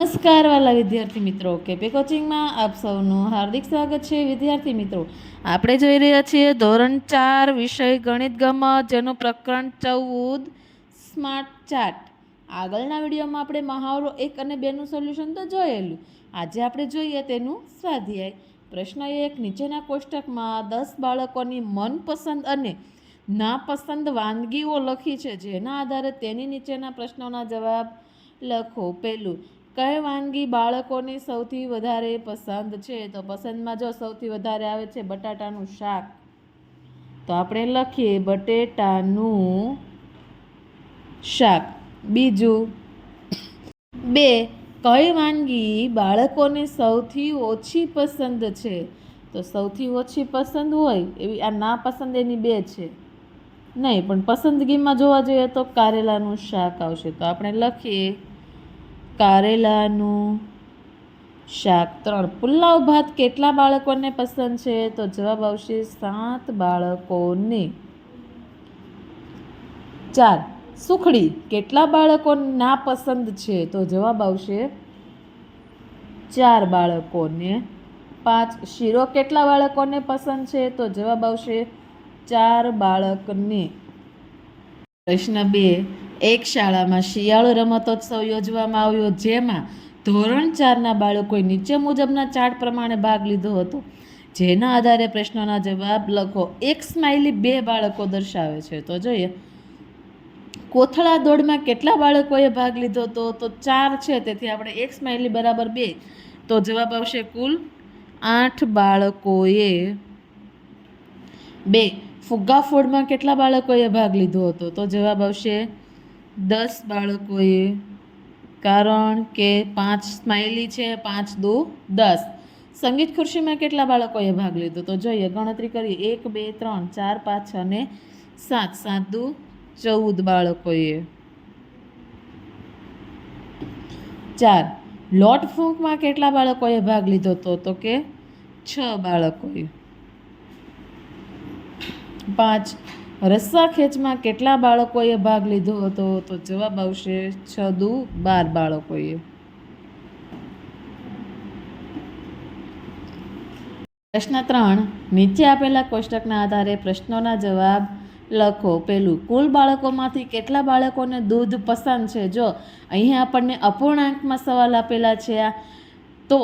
નમસ્કાર વાલા વિદ્યાર્થી મિત્રો, કેપે કોચિંગમાં આપ સૌનું હાર્દિક સ્વાગત છે. વિદ્યાર્થી મિત્રો, આપણે જોઈ રહ્યા છીએ ધોરણ ચાર વિષય ગણિત ગમત, જેનું પ્રકરણ ચૌદ, સ્માર્ટ ચાર્ટ. આગળના વિડીયોમાં આપણે મહાવરો એક અને બેનું સોલ્યુશન તો જોયેલું. આજે આપણે જોઈએ તેનું સ્વાધ્યાય. પ્રશ્ન એક, નીચેના કોષ્ટકમાં દસ બાળકોની મનપસંદ અને નાપસંદ વાનગીઓ લખી છે. જેના આધારે તેની નીચેના પ્રશ્નોના જવાબ લખો. પહેલું કઈ વાનગી બાળકોને સૌથી વધારે પસંદ છે? તો પસંદમાં જો સૌથી વધારે આવે છે બટાટાનું શાક, તો આપણે લખીએ બટેટાનું શાક. બીજું, બે, કઈ વાનગી બાળકોને સૌથી ઓછી પસંદ છે? તો સૌથી ઓછી પસંદ હોય એવી, આ ના પસંદ એની બે છે. નહીં, પણ પસંદગીમાં જોવા જઈએ તો કારેલાનું શાક આવશે. તો આપણે લખીએ કારેલાનું શાક ત્રણ. પુલાવ ભાત કેટલા બાળકોને પસંદ છે? તો જવાબ આવશે સાત બાળકોને. ચાર. સુખડી કેટલા બાળકો ના પસંદ છે? તો જવાબ આવશે ચાર બાળકોને. પાંચ. શીરો કેટલા બાળકોને પસંદ છે? તો જવાબ આવશે ચાર બાળકને. પ્રશ્ન બે. એક શાળામાં શિયાળો રમતોત્સવ યોજવામાં આવ્યો, જેમાં ધોરણ ચારના બાળકોએ નીચે મુજબના ચાર્ટ પ્રમાણે ભાગ લીધો હતો. જેના આધારે પ્રશ્નોના જવાબ લખો. એક સ્માઇલી બે બાળકો દર્શાવે છે. તો જોઈએ. કોથળા દોડમાં કેટલા બાળકોએ ભાગ લીધો હતો? તો ચાર છે. તેથી આપણે એક સ્માઇલી બરાબર બે. તો જવાબ આવશે કુલ આઠ બાળકોએ. બે. ફુગ્ગા ફોડમાં કેટલા બાળકોએ ભાગ લીધો હતો? તો જવાબ આવશે દસ બાળકોએ. કારણ કે પાંચ સ્માઇલી છે, પાંચ દો દસ. સંગીત ખુરશીમાં કેટલા બાળકોએ ભાગ લીધો? તો જોઈએ, ગણતરી કરીએ. એક, બે, ત્રણ, ચાર, પાંચ અને સાત. સાત દુ ચૌદ બાળકોએ. ચાર. લોટ ફૂંકમાં કેટલા બાળકોએ ભાગ લીધો હતો તો કે છ બાળકોએ. પાંચ. રસ્સા ખેંચમાં કેટલા બાળકોએ ભાગ લીધો હતો? તો જવાબ આવશે છ દુ બાર બાળકોએ. પ્રશ્ન ત્રણ, નીચે આપેલા કોષ્ટકના આધારે પ્રશ્નોના જવાબ લખો. પેલું કુલ બાળકોમાંથી કેટલા બાળકોને દૂધ પસંદ છે? જો અહીંયા આપણને અપૂર્ણાંકમાં સવાલ આપેલા છે, આ તો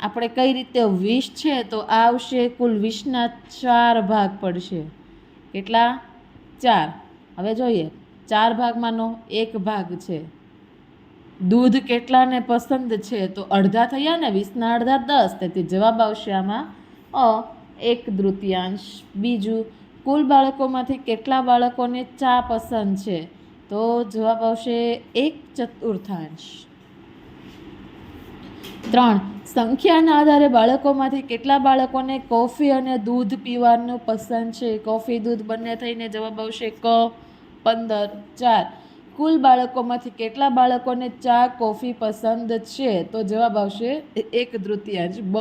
આપણે કઈ રીતે વીસ છે? તો આ આવશે કુલ વીસના ચાર ભાગ પડશે. કેટલા? ચાર. હવે જોઈએ. ચાર ભાગમાંનો એક ભાગ છે. દૂધ કેટલાને પસંદ છે? તો અડધા થયા ને વીસના અડધા દસ. તેથી જવાબ આવશે આમાં અ, એક તૃતીયાંશ. બીજું, કુલ બાળકોમાંથી કેટલા બાળકોને ચા પસંદ છે? તો જવાબ આવશે એક ચતુર્થાંશ. ત્રણ. સંખ્યાના આધારે બાળકોમાંથી કેટલા બાળકોને કોફી અને દૂધ પીવાનું પસંદ છે? કોફી, દૂધ બંને થઈને જવાબ આવશે ક, પંદર, ચાર. કુલ બાળકોમાંથી કેટલા બાળકોને ચા, કોફી પસંદ છે? તો જવાબ આવશે એક તૃતીયાંશ, બ.